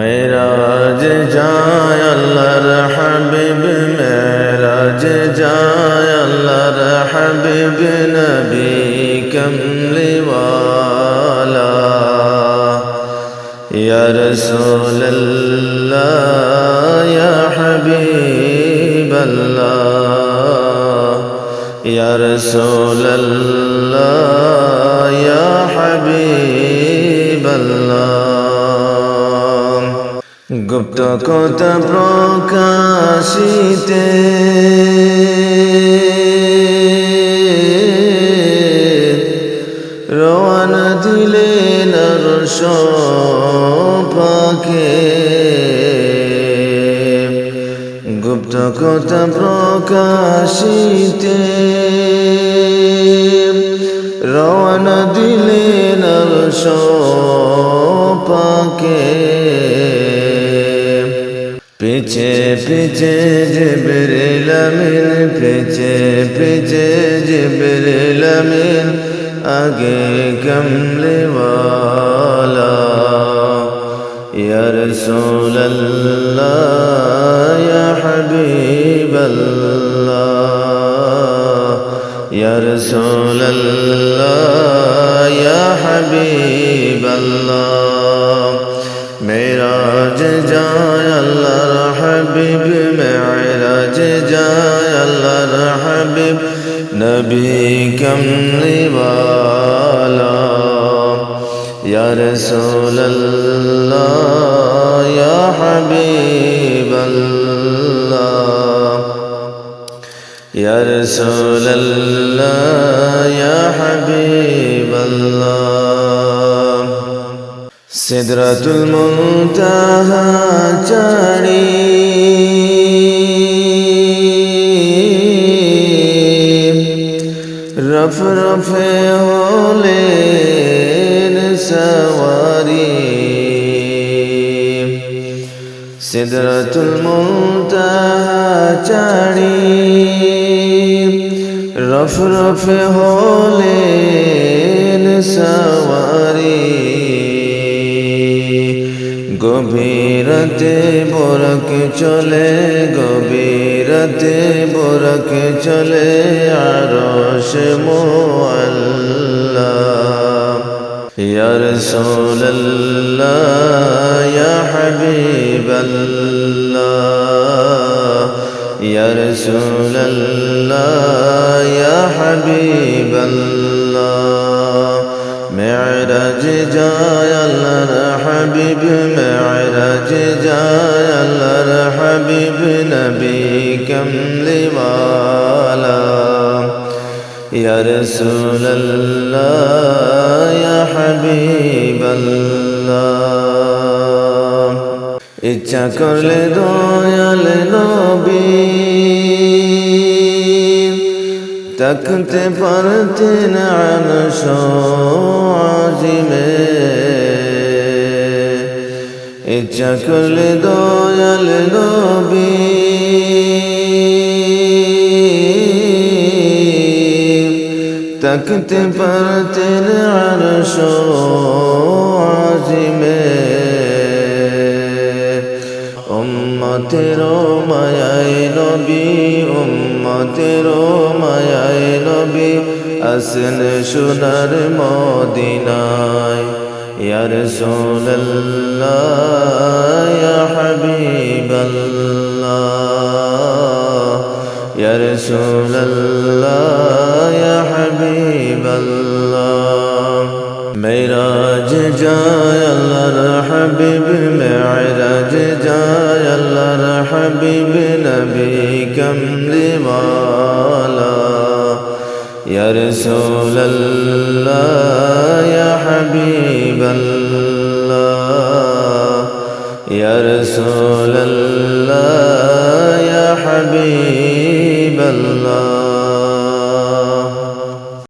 মেরাজ যায় আল্লাহর হাবিব মেরাজ যায় আল্লাহর হাবিব নবী কমলিওয়ালা ইয়া রাসূলুল্লাহ ইয়া হাবিবাল্লাহ ইয়া রাসূলুল্লাহ ইয়া হাবিবাল্লাহ গুপ্ত কথা প্রকাশিতে। রওয়ানা দিলেন রস পাখে গুপ্ত কথা প্রকাশিতে। রওয়ানা দিলেন রস পাকে পিছে পিছে জবরিলামিন পিছে পিছে জবরিলামিন আগে কমলেওয়ালা ইয়া রাসূলুল্লাহ, ইয়া হাবিবাল্লাহ। ইয়া রাসূলুল্লাহ, ইয়া হাবিবাল্লাহ মেরাজ যায় আল্লাহর হাবিব মেরাজ যায় আল্লাহর হাবিব নবী কমলিওয়ালা ইয়া রাসূলুল্লাহ ইয়া হাবিবাল্লাহ ইয়া রাসূলুল্লাহ ইয়া হাবিবাল্লাহ সিদরাতুল মুনতাহা চারি রফ রফে হলেন সওয়ারি। সিদরাতুল মুনতাহা চারি। রফ রফে হলেন সওয়ারি। গভীরতে বরক চলে গভীরতে বরক চলে আরশ মোয়াল্লা ইয়া রাসূলুল্লাহ ইয়া হাবিবাল্লাহ। ইয়া রাসূলুল্লাহ ইয়া হাবিবাল্লাহ। মেরাজ যায় আল্লাহর হাবিব মেরাজ যায় আল্লাহর হাবিব নবী কমলিওয়ালা ইয়া রাসূলুল্লাহ ইয়া হাবিবাল্লাহ ইচ্ছা করলে দয়াল নবী তখতে পারতেন আনস আজিমে ইচ্ছা করলে দয়াল নবী তখতে পারতেন আনস আজিমে উম্মতের মায়ায় নবী উম্মতের মায়ায় নবী আসেন সোনার মদিনায়। ইয়া রাসূলুল্লাহ, ইয়া হাবিবাল্লাহ, ইয়া রাসূলুল্লাহ, ইয়া হাবিবাল্লাহ। মেরাজ যায় আল্লাহর হাবিব হাবিব নবী কমলিওয়ালা ইয়া রাসূলুল্লাহ ইয়া হাবিবাল্লাহ ইয়া রাসূলুল্লাহ ইয়া হাবিবাল্লাহ